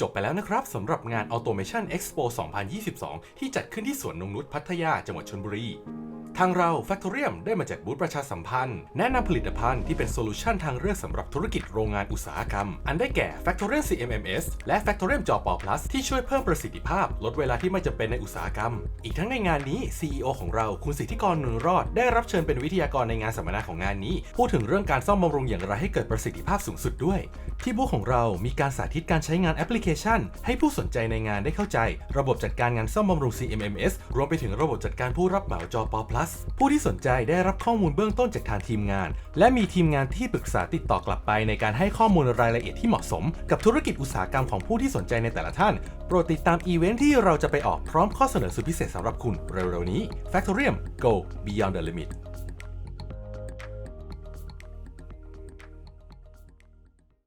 จบไปแล้วนะครับสำหรับงาน Automation Expo 2022 ที่จัดขึ้นที่สวนนงนุษย์พัทยาจังหวัดชลบุรี ทางเรา Factorium ได้มาจัดบูธประชาสัมพันธ์ แนะนำผลิตภัณฑ์ที่เป็นโซลูชันทางเลือกสำหรับธุรกิจโรงงานอุตสาหกรรม อันได้แก่ Factorium CMMS และ Factorium จอปอ Plus ที่ช่วยเพิ่มประสิทธิภาพ ลดเวลาที่ไม่จำเป็นในอุตสาหกรรม อีกทั้งในงานนี้ CEO ของเราคุณสิทธิกรหนุนรอด ได้รับเชิญเป็นวิทยากรในงานสัมมนาของงานนี้ พูดถึงเรื่องการซ่อมบำรุงอย่างไรให้เกิดประสิทธิภาพสูงสุดด้วย ที่บูธของเรามีการสาธิตการใช้งานแอปพลิเคชัน ให้ผู้สนใจในงานได้เข้าใจ ระบบจัดการงานซ่อมบำรุง CMMS รวมไปถึงระบบจัดการผู้รับเหมาจอปอ plus ผู้ที่สนใจได้รับข้อมูลเบื้องต้นจากทางทีมงาน และมีทีมงานที่ปรึกษาติดต่อกลับไปในการให้ข้อมูลรายละเอียดที่เหมาะสม กับธุรกิจอุตสาหกรรมของผู้ที่สนใจในแต่ละท่าน โปรดติดตามอีเวนท์ที่เราจะไปออกพร้อมข้อเสนอสุดพิเศษสำหรับคุณเร็วๆนี้ Factorium Go Beyond the Limit